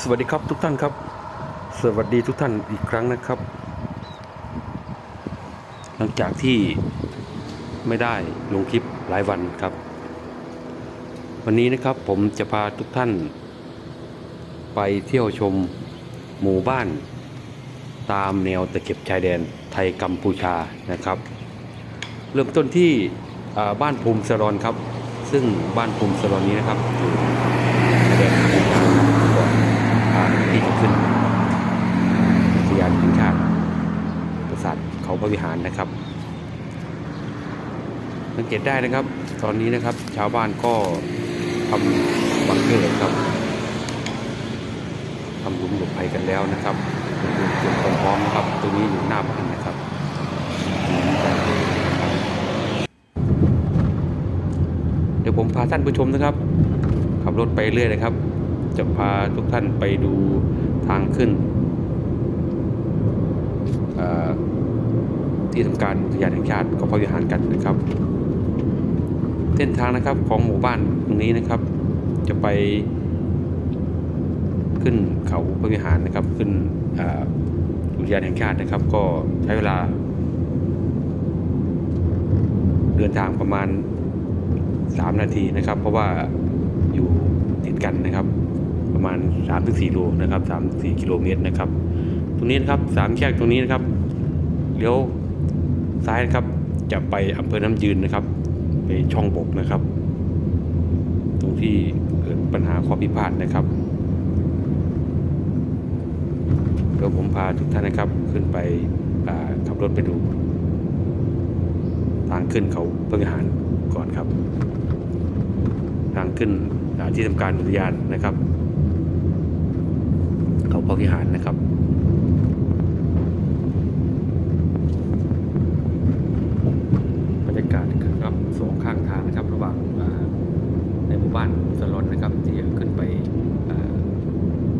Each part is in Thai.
สวัสดีครับทุกท่านครับ สวัสดีทุกท่านอีกครั้งนะครับ หลังจากที่ไม่ได้ลงคลิปหลายวันครับ วันนี้นะครับผมจะพาทุกท่าน ไปเที่ยวชมหมู่บ้าน ตามแนวตะเข็บชายแดนไทยกัมพูชานะครับ เริ่มต้นที่บ้านภูมิสรอนครับ ซึ่งบ้านภูมิสรอนนี้นะครับอยู่ชายแดนกัมพูชาครับก่อน ที่จะขึ้นอุทยานแห่งชาติปราสาทเขาพระวิหารนะครับ สังเกตได้นะครับ ตอนนี้นะครับ ชาวบ้านก็ทำบังเกอร์ครับทำหลุมหลบภัยกันแล้วนะครับเตรียมความพร้อมนะครับ ตรงนี้อยู่หน้าบ้านนะครับเดี๋ยวผมพาท่านผู้ชมนะครับ ขับรถไปเรื่อยนะครับ จะพาทุกท่านไปดูทางขึ้น ที่ทำการอุทยานแห่งชาติเขาพระวิหารกันนะครับ เส้นทางนะครับของหมู่บ้านตรงนี้นะครับ จะไปขึ้นเขาพระวิหารนะครับขึ้นอุทยานแห่งชาตินะครับ ก็ใช้เวลา เดินทางประมาณ 3 นาทีนะครับ เพราะว่าอยู่ติดกันนะครับ ประมาณ 3-4โลนะครับ3-4กิโลเมตรนะครับ ตรงนี้นะครับสามแยกตรงนี้นะครับเลี้ยวซ้ายนะครับจะไปอำเภอน้ำยืนนะครับ ไปช่องบกนะครับ ตรงที่เกิดปัญหาข้อพิพาทนะครับเดี๋ยวผมพาทุกท่านนะครับขึ้นไปขับรถไปดู ทางขึ้นเขาพระวิหารก่อนครับ ทางขึ้นที่ทำการอุทยานนะครับ พระวิหารนะครับบรรยากาศครับสองข้างทางนะครับระหว่างในหมู่บ้านสลอนนะครับที่จะขึ้นไป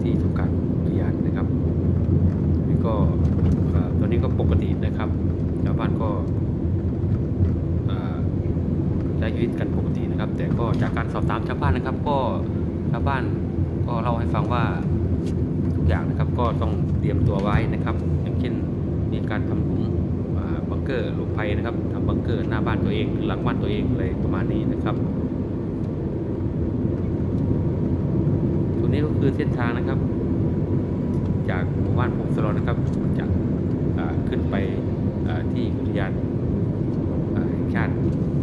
ที่ทำการอุทยานนะครับนี่ก็ตอนนี้ก็ปกตินะครับชาวบ้านก็ใช้ชีวิตกันปกตินะครับ แต่ก็จากการสอบถามชาวบ้านนะครับ ก็ชาวบ้านก็เล่าให้ฟังว่า กอย่างนะครับ ก็ต้องเตรียมตัวไว้นะครับ อย่างเช่นมีการทำหลุมบังเกอร์หลบภัยนะครับทำบังเกอร์หน้าบ้านตัวเองหรือหลังบ้านตัวเองอะไรประมาณนี้นะครับตัวนี้ก็คือเส้นทางนะครับ จากหมู่บ้านพงศรนะครับจะอ่าขึ้นไปที่อุทยานแห่งชาติ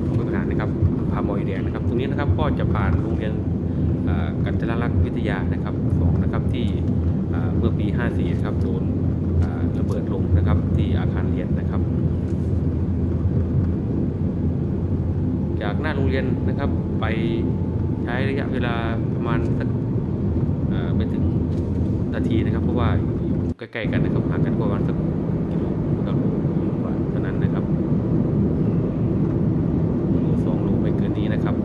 ของพระวิหารนะครับพามอยแดงนะครับ ตรงนี้นะครับก็จะผ่านโรงเรียนกัญจนารักษ์วิทยานะครับสองนะครับที่ เมื่อปี 54ครับโดนระเบิดลงนะครับที่อาคารเรียนนะครับ จากหน้าโรงเรียนนะครับไปใช้ระยะเวลาประมาณสักไม่ถึงนาทีนะครับ เพราะว่าอยู่ใกล้ๆกันนะครับห่างกันประมาณสักกิโลกับโลกว่าเท่านั้นนะครับโลสองโลไม่เกินนี้นะครับ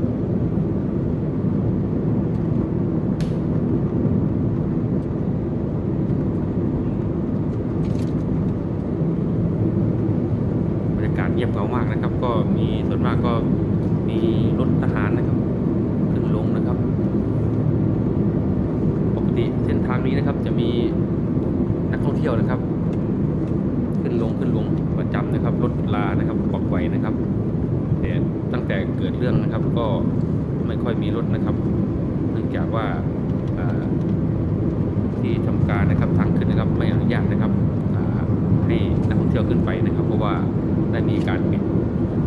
บรรยากาศเงียบเหงามากนะครับ ก็มีส่วนมากก็มีรถทหารนะครับ ขึ้นลงนะครับ ปกติเส้ นี้นะครับ จะมีนักท่องเที่ยวนะครับ ขึ้นลงขึ้นลงประจำนะครับรถลานะครับปอกไวนะครับแต่ตั้งแต่เกิดเรื่องนะครับ ก็ไม่ค่อยมีรถนะครับ เนื่องจากว่าที่ทำการนะครับทางขึ้นนะครับไม่อนุญาตนะครับให้นักท่องเที่ยวขึ้นไปนะครับ เพราะว่าได้มีการปิด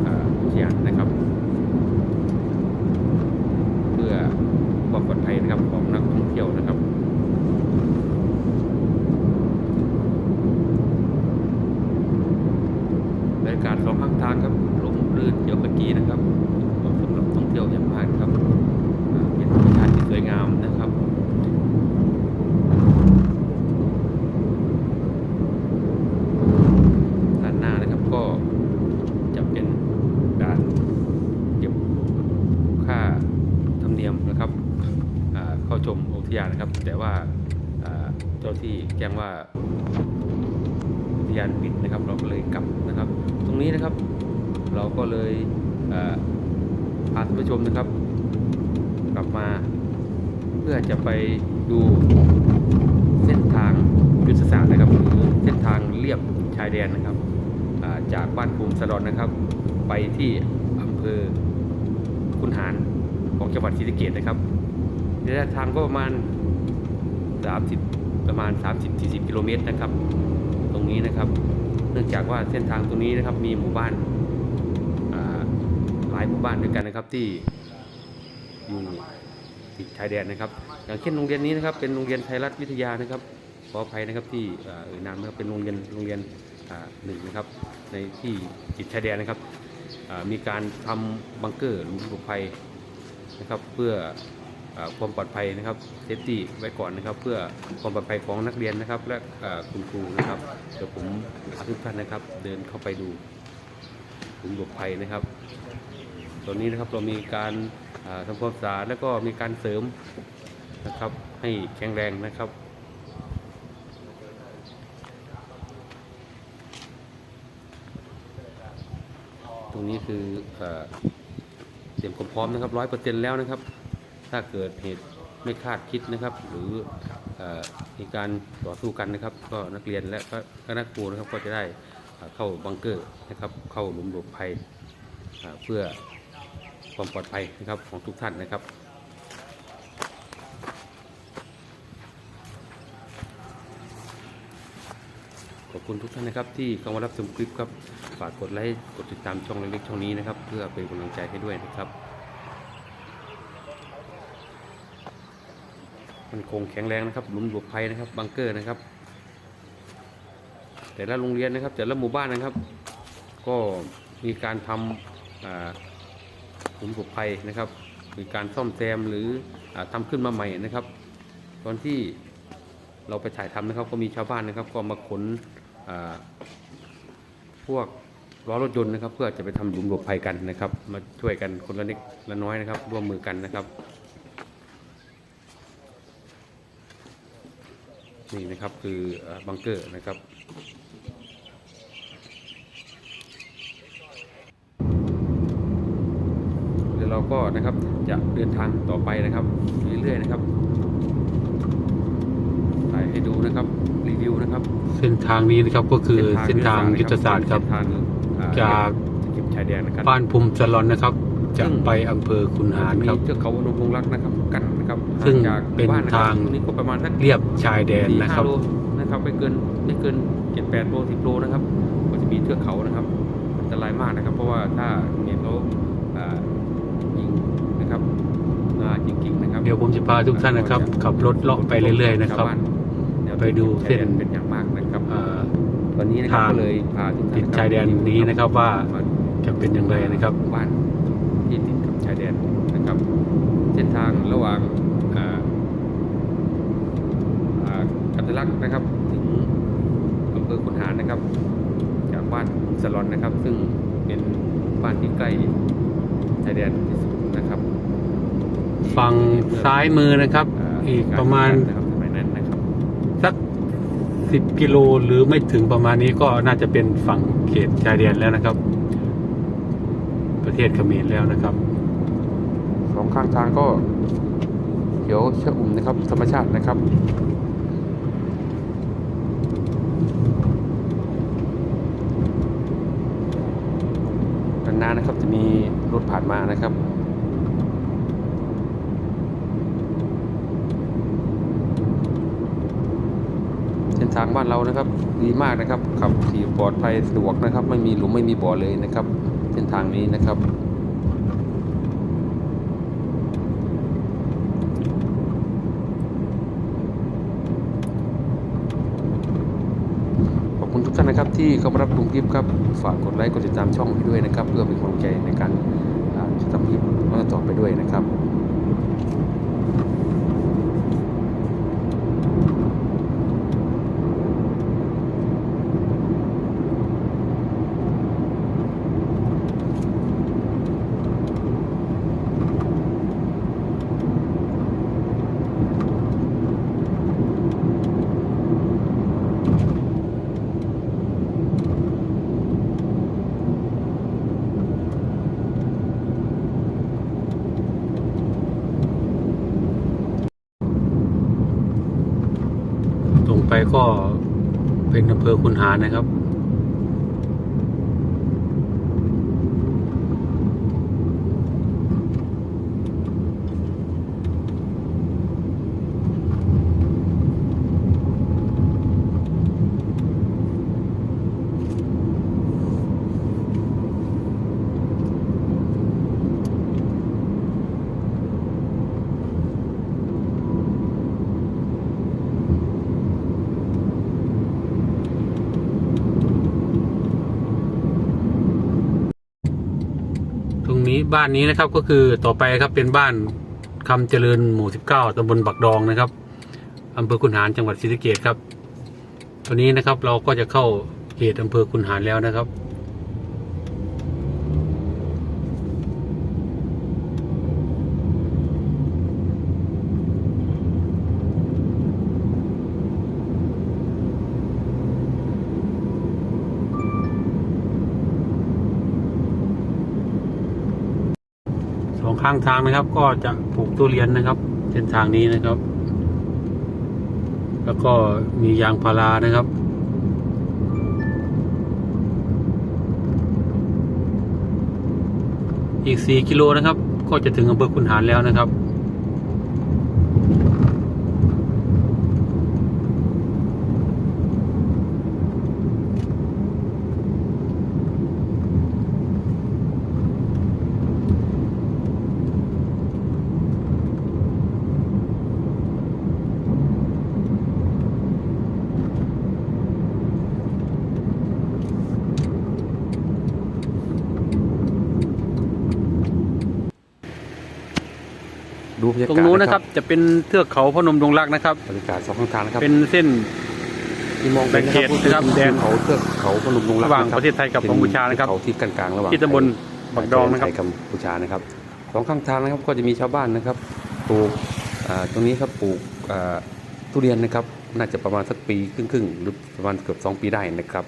อ่าอุทยานนะครับ เพื่อความปลอดภัยนะครับของนักท่องเที่ยวนะครับ บรรยากาศสองข้างทางครับลมรื่นเขียวขจีนะครับเหมาะสำหรับท่องเที่ยวอย่างมากครับอ่าเป็นธรรมชาติที่สวยงามนะครับ ด้านหน้านะครับก็จะเป็นด่านเก็บค่าธรรมเนียมนะครับอ่าเข้าชมอุทยานนะครับ แต่ว่าเจ้าที่แจ้งว่าอุทยานปิดนะครับ เราก็เลยกลับนะครับ ตรงนี้นะครับ เราก็เลยพาท่านผู้ชมนะครับ กลับมาเพื่อจะไปดูเส้นทางยุทธศาสตร์นะครับหรือเส้นทางเลียบชายแดนนะครับจากบ้านภูมิสะดอนนะครับ ไปที่อำเภอคุนหารของจังหวัดศรีสะเกษนะครับ ระยะทางก็ประมาณ 30 ประมาณ 30-40 กิโลเมตรนะครับ ตรงนี้นะครับ เนื่องจากว่าเส้นทางตรงนี้นะครับมีหมู่บ้านาหลายหมู่บ้านด้วยกันนะครับที่อยู่ติดชายแดนนะครับ อย่างเช่นโรงเรียนนี้นะครับ เป็นโรงเรียนไทยรัฐวิทยานะครับขออภัยนะครับที่อ่าเอ่ยนามนะครับเป็นโรงเรียนโรงเรียนหนึ่งนะครับ ในที่ติดชายแดนนะครับมีการทำบังเกอร์หลุมหลบภัยนะครับ เพื่อ ความปลอดภัยนะครับเซฟตี้ไว้ก่อนนะครับ เพื่อความปลอดภัยของนักเรียนนะครับ และคุณครูนะครับเดี๋ยวผมพาทุกท่านนะครับ เดินเข้าไปดูหลุมหลบภัยนะครับตอนนี้นะครับเรามีการทำความสะอาดแล้วก็มีการเสริมนะครับ ให้แข็งแรงนะครับตรงนี้คือเอ่อเตรียมความพร้อมนะครับร้อยเปอร์เซ็นต์แล้วนะครับ ถ้าเกิดเหตุไม่คาดคิดนะครับ หรือมีการต่อสู้กันนะครับ ก็นักเรียนและก็คณะครูนะครับก็จะได้เข้าบังเกอร์นะครับ เข้าหลุมหลบภัยเพื่อความปลอดภัยนะครับของทุกท่านนะครับขอบคุณทุกท่านนะครับที่เข้ามารับชมคลิปครับ ฝากกดไลค์ กดติดตามช่องเล็กๆช่องนี้นะครับ เพื่อเป็นกำลังใจให้ด้วยนะครับ มันคงแข็งแรงนะครับหลุมหลบภัยนะครับบังเกอร์นะครับ แต่ละโรงเรียนนะครับ แต่ละหมู่บ้านนะครับ ก็มีการทำอ่าหลุมหลบภัยนะครับมีการซ่อมแซมหรืออาทำขึ้นมาใหม่นะครับ ตอนที่เราไปถ่ายทำนะครับ ก็มีชาวบ้านนะครับ ก็มาขนพวกล้อรถยนต์นะครับ เพื่อจะไปทำหลุมหลบภัยกันนะครับ มาช่วยกันคนละเล็กละน้อยนะครับ ร่วมมือกันนะครับ นี่นะครับคือเอ่อบังเกอร์นะครับเดี๋ยวเราก็นะครับจะเดินทางต่อไปนะครับเรื่อยๆนะครับถ่ายให้ดูนะครับรีวิวนะครับ เส้นทางนี้นะครับก็คือเส้นทางยุทธศาสตร์ครับเส้นทางอ่จากเก็บชายแดนนะครับบ้านภูมิสลอนนะครับ จะไปอำเภอคุนหารมีครับเทือกเขาพนมพงรักนะครับกันนะครับซึ่งห่จากเป็นบ้ะครับทางตรงนี้ก็ประมาณสักเรียบชายแดนสี่นะคห้ารับโลนะครับไม่เกินไม่เกินเจ็ดแปดโลสิบโลนะครับก็จะมีเทือกเขานะครับอันตรายมากนะครับ เพราะว่าถ้าเนี่ยเขาอ่ายิงนะครับมาจริงๆนะครับเดี๋ยวผมจะพาทุกท่านนะครับ ขับรถเลาะไปเรื่อยๆนะครับชาวาแวไปดูเส้นเป็นอย่างมากนะครับอ่าวันนี้นะครับทางก็เลยพาทุกท่านติดชายแดนนี้นะครับว่ามาจะเป็นอย่างไรนะครับบ้านที่ติดกับชายแดนนะครับ เส้น ทางระหว่างอ่าอ่ากันทะลักนะครับถึงอำเภอขุนหารนะครับ จากบ้านสลอนนะครับ ซึ่งเป็นบ้านที่ใกล้ชายแดนที่สุดนะครับฝั่งซ้ายมือนะครับ อีกประมาณนะครับสมัยนั้นนะครับสักสิบกิโลหรือไม่ถึงประมาณนี้ก็น่าจะเป็นฝั่งเขตชายแดนแล้วนะครับ ประเทศเขมรแล้วนะครับ สองข้างทางก็เขียวชะอุ่มนะครับ ธรรมชาตินะครับนานๆนะครับจะมีรถผ่านมานะครับเส้นทางบ้านเรานะครับ ดีมากนะครับขับขี่ปลอดภัยสะดวกนะครับ ไม่มีหลุมไม่มีบ่อเลยนะครับ เส้นทางนี้นะครับขอบคุณ ที่เข้ามารับชมคลิปครับ ฝากกดไลค์กดติดตามช่องให้ด้วยนะครับ เพื่อเป็นกำลังใจในการทำคลิปต่อไปด้วยนะครับ ก็เป็นอำเภอคุนหารนะครับ บ้านนี้นะครับก็คือต่อไปครับเป็นบ้านคำเจริญหมู่ 19ตำบลบักดองนะครับอำเภอคุนหารจังหวัดศรีสะเกดครับตอนนี้นะครับเราก็จะเข้าเขตอำเภอคุนหารแล้วนะครับ องข้างทางนะครับ ก็จะปลูกทุเรียนนะครับเส้นทางนี้นะครับ แล้วก็มียางพารานะครับอีกสี่กิโลนะครับ ก็จะถึงอำเภอคุนหารแล้วนะครับ รรยากาศตรงนู้นนะครับ จะเป็นเทือกเขาพนมดงรักนะครับบรรยากาศสองข้างทางนะครับเป็นเส้นที่มองไปนะแบ่งเขตนะครับก็อแดนเขาเทือกเขาพนมดงรักระหว่างนคบประเทศไทยกับกัมพูชานะครับเป็เขาที่กลางๆระหว่างที่ตำบลบักดองนะครับไทยกัมพูชานะครับสองข้างทางนะครับก็จะมีชาวบ้านนะครับปลูกอ่าตรงนี้ครับปลูกอ่าทุเรียนนะครับ น่าจะประมาณสักปีครึ่งๆหรือประมาณเกือบสองปีได้นะครับ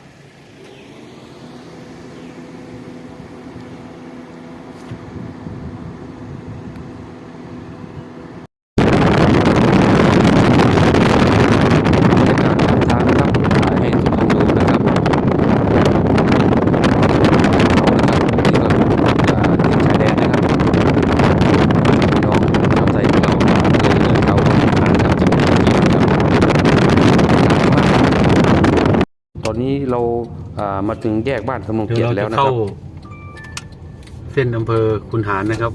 บรรยากาศทางนะครับถ่ายให้ทุกท่านดูนะครับเขานะครับนี่ก็อ่าติดชายแดนนะครับพี่น้องชาวไทยของเราเลยเขาผ่านครับจังหวัดพิจิตรครับตอนนี้เรา อ่ามาถึงแยกบ้านสมุนเดี๋ยวเกียรเราติแล้วจะนะคเข้า รับ เส้นอำเภอคุนหารนะครับ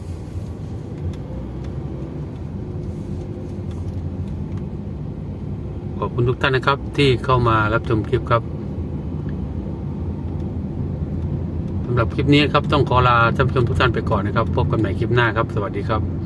ขอบคุณทุกท่านนะครับ ที่เข้ามารับชมคลิปครับสำหรับคลิปนี้ครับต้องขอลาท่านผู้ชมทุกท่านไปก่อนนะครับ พบกันใหม่คลิปหน้าครับ สวัสดีครับ